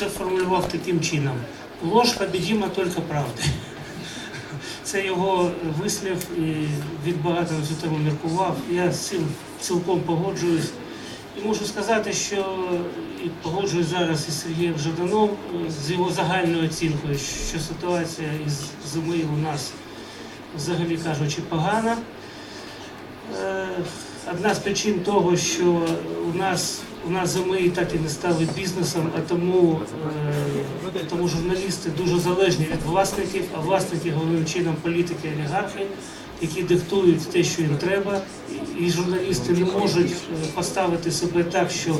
це формулював таким чином: ложь побідіма тільки правди. Це його вислів, і він багато на цьому міркував. Я з цим цілком погоджуюсь. І можу сказати, що і погоджуюсь зараз із Сергієм Жаданом е, з його загальною оцінкою, що ситуація із зими у нас, взагалі кажучи, погана. Одна з причин того, що у нас у нас зими так і не стали бізнесом, а тому, е, тому журналісти дуже залежні від власників, а власники головним чином політики, олігархи, які диктують те, що їм треба, і- і журналісти не можуть е, поставити себе так, що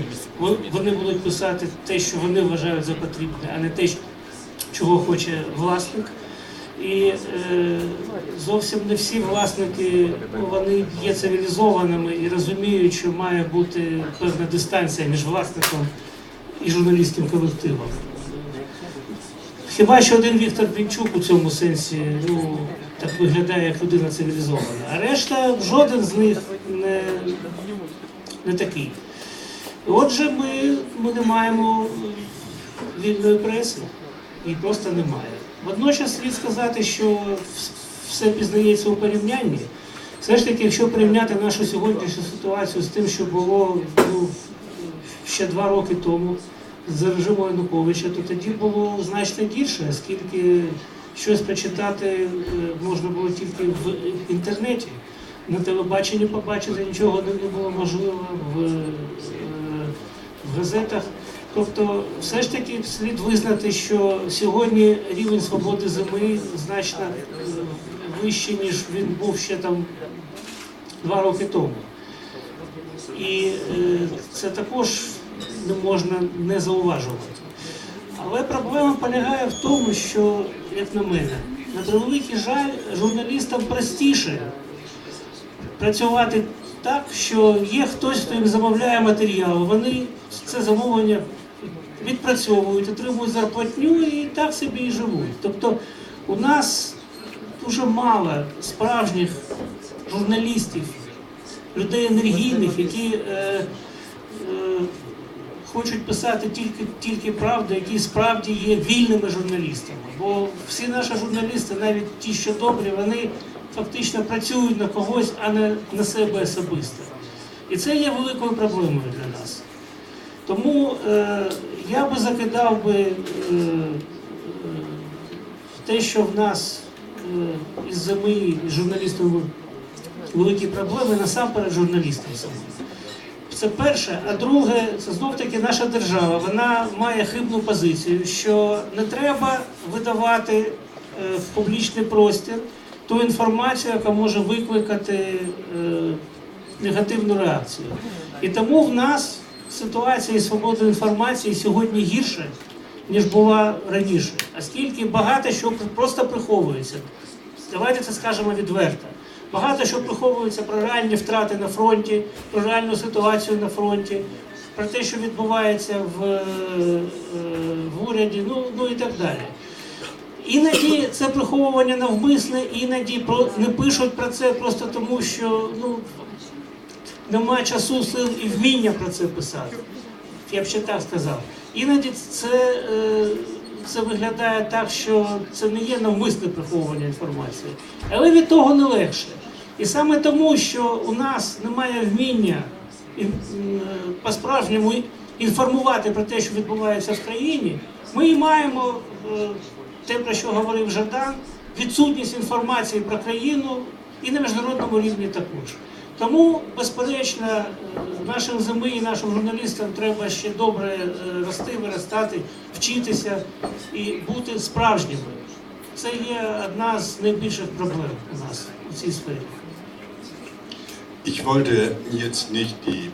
вони будуть писати те, що вони вважають за потрібне, а не те, чого хоче власник. І е, зовсім не всі власники вони є цивілізованими і розуміють, що має бути певна дистанція між власником і журналістським колективом. Хіба що один Віктор Пінчук у цьому сенсі ну, так виглядає як людина цивілізована, а решта жоден з них не, не такий. Отже, ми, ми не маємо вільної преси, її просто немає. Водночас слід сказати, що все пізнається у порівнянні. Все ж таки, якщо порівняти нашу сьогоднішню ситуацію з тим, що було ну, ще два роки тому за режиму Януковича, то тоді було значно гірше, оскільки щось прочитати е, можна було тільки в інтернеті. На телебаченні побачити нічого не було можливо в, е, в газетах. Тобто, все ж таки слід визнати, що сьогодні рівень свободи зими значно е, вищий, ніж він був ще там два роки тому. І е, це також не можна не зауважувати. Але проблема полягає в тому, що, як на мене, на превеликий жаль, журналістам простіше працювати так, що є хтось, хто їм замовляє матеріал, вони це замовлення відпрацьовують, отримують зарплатню і так собі і живуть. Тобто у нас дуже мало справжніх журналістів, людей енергійних, які е, е, хочуть писати тільки, тільки правду, які справді є вільними журналістами. Бо всі наші журналісти, навіть ті, що добрі, вони фактично працюють на когось, а не на себе особисто. І це є великою проблемою для нас. Тому е, я би закидав би е, те, що в нас е, із зими журналістами великі проблеми, насамперед журналістам самим. Це перше. А друге, це знов таки наша держава. Вона має хибну позицію, що не треба видавати е, в публічний простір ту інформацію, яка може викликати е, негативну реакцію. І тому в нас ситуація із свободою інформації сьогодні гірша, ніж була раніше, оскільки багато що просто приховується. Давайте це скажемо відверто. Багато що приховується про реальні втрати на фронті, про реальну ситуацію на фронті, про те, що відбувається в, е, в уряді, ну, ну і так далі. Іноді це приховування навмисне, іноді не пишуть про це просто тому, що ну, немає часу, сил і вміння про це писати. Я б ще так сказав. Іноді це, е, це виглядає так, що це не є навмисне приховування інформації, але від того не легше. І саме тому, що у нас немає вміння по-справжньому інформувати про те, що відбувається в країні, ми і маємо е, те, про що говорив Жадан, відсутність інформації про країну і на міжнародному рівні також. Тому, безперечно, нашим зими і нашим журналістам треба ще добре е, рости, виростати, вчитися і бути справжніми. Це є одна з найбільших проблем у нас у цій сфері. Ich wollte jetzt nicht die